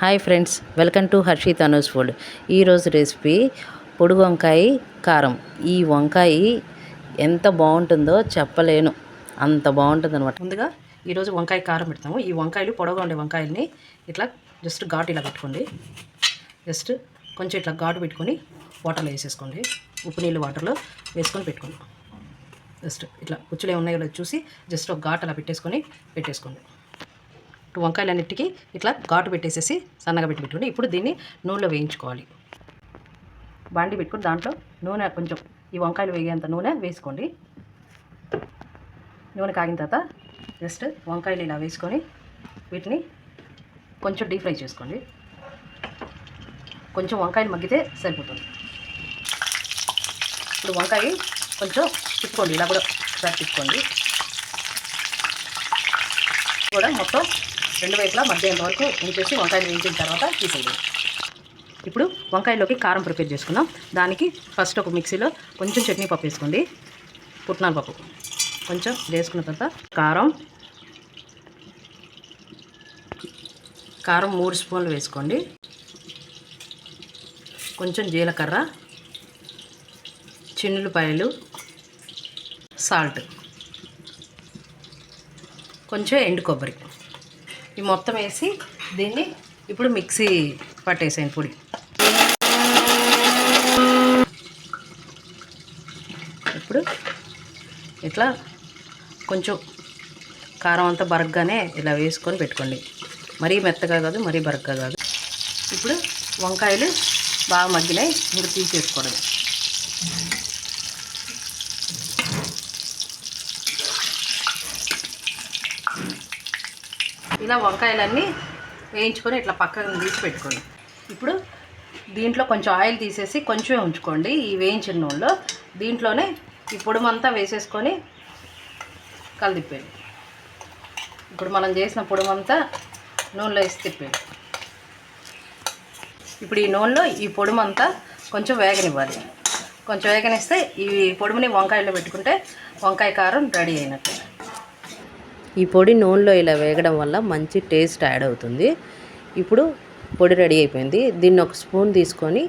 Hi friends welcome to Harshit Anu's food. ఈరోజు recipe పొడి వంకాయ కారం. ఈ వంకాయ ఎంత బాగుంటుందో చెప్పలేను. అంత బాగుంటుంది అనమాట ముందుగా ఈరోజు వంకాయ కారం పెడతాము. ఈ వంకాయలు పొడవుగా ఉండే వంకాయల్ని ఇట్లా జస్ట్ ఘాటు ఇలా పెట్టుకోండి జస్ట్ కొంచెం ఇట్లా ఘాటు పెట్టుకొని వాటర్లో వేసేసుకోండి. ఉప్పు నీళ్ళు వాటర్లో వేసుకొని పెట్టుకోండి. జస్ట్ ఇట్లా పుచ్చులు ఏమున్నాయో చూసి జస్ట్ ఒక ఘాట్ అలా పెట్టేసుకొని పెట్టేసుకోండి. వంకాయలన్నిటికీ ఇట్లా ఘాటు పెట్టేసేసి సన్నగా పెట్టి పెట్టుకుని ఇప్పుడు దీన్ని నూనెలో వేయించుకోవాలి. బాండి పెట్టుకుని దాంట్లో నూనె కొంచెం ఈ వంకాయలు వేగేంత నూనె వేసుకోండి. నూనె కాగిన తర్వాత జస్ట్ వంకాయలు ఇలా వేసుకొని వీటిని కొంచెం డీప్ ఫ్రై చేసుకోండి. కొంచెం వంకాయలు మగ్గితే సరిపోతుంది. ఇప్పుడు వంకాయ కొంచెం తిప్పుకోండి. ఇలా కూడా ఒకసారి తిప్పుకోండి. కూడా మొత్తం రెండు వైపులా మధ్యాహ్నం వరకు ఉంచేసి వంకాయలు వేయించిన తర్వాత తీసేయండి. ఇప్పుడు వంకాయలోకి కారం ప్రిపేర్ చేసుకుందాం. దానికి ఫస్ట్ ఒక మిక్సీలో కొంచెం చట్నీ పప్పు వేసుకోండి. పుట్నాల పప్పు. కొంచెం వేసుకున్న తర్వాత కారం. కారం మూడు స్పూన్లు వేసుకోండి. కొంచెం జీలకర్ర చిన్నులపాయలు సాల్ట్. కొంచెం ఎండు కొబ్బరి. ఈ మొత్తం వేసి దీన్ని ఇప్పుడు మిక్సీ పట్టేసాను పొడి. ఇప్పుడు ఇట్లా కొంచెం కారం అంతా బరగ్గానే ఇలా వేసుకొని పెట్టుకోండి. మరీ మెత్తగా కాదు మరీ బరగ్గా కాదు. ఇప్పుడు వంకాయలు బాగా మగ్గినాయి ఇంకా తీసేసుకోవడం ఇలా వంకాయలన్నీ వేయించుకొని ఇట్లా పక్కన తీసి పెట్టుకోండి. ఇప్పుడు దీంట్లో కొంచెం ఆయిల్ తీసేసి కొంచెమే ఉంచుకోండి ఈ వేయించిన నూనెలో. దీంట్లోనే ఈ పొడుమంతా వేసేసుకొని కలిదిప్పేయండి ఇప్పుడు మనం చేసిన పొడుమంతా నూనెలో వేసి తిప్పేయండి. ఇప్పుడు ఈ నూనెలో ఈ పొడుమంతా కొంచెం వేగనివ్వాలి. కొంచెం వేగనిస్తే ఈ పొడుముని వంకాయలో పెట్టుకుంటే వంకాయ కారం రెడీ అయినట్టు. ఈ పొడి నూనెలో ఇలా వేగడం వల్ల మంచి టేస్ట్ యాడ్ అవుతుంది. ఇప్పుడు పొడి రెడీ అయిపోయింది. దీన్ని ఒక స్పూన్ తీసుకొని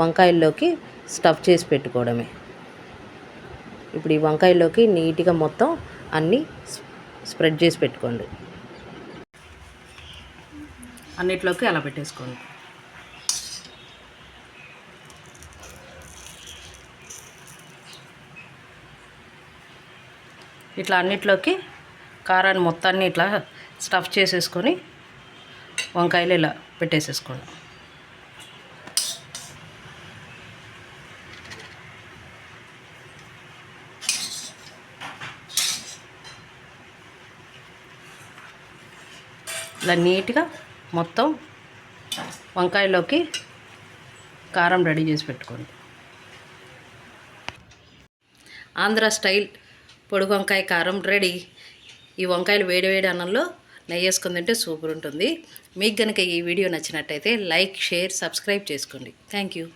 వంకాయల్లోకి స్టఫ్ చేసి పెట్టుకోవడమే. ఇప్పుడు ఈ వంకాయల్లోకి నీట్గా మొత్తం అన్నీ స్ప్రెడ్ చేసి పెట్టుకోండి. అన్నిట్లోకి అలా పెట్టేసుకోండి. ఇట్లా అన్నిట్లోకి కారాన్ని మొత్తాన్ని ఇట్లా స్టఫ్ చేసేసుకొని వంకాయలు ఇలా పెట్టేసేసుకోండి. ఇలా నీట్గా మొత్తం వంకాయలోకి కారం రెడీ చేసి పెట్టుకోండి. ఆంధ్ర స్టైల్ పొడి వంకాయ కారం రెడీ. ఈ వంకాయలు వేడి వేడి అన్నంలో నెయ్యి వేసుకుని తింటే సూపర్ ఉంటుంది. మీకు కనుక ఈ వీడియో నచ్చినట్టయితే లైక్ షేర్ సబ్స్క్రైబ్ చేసుకోండి. Thank you.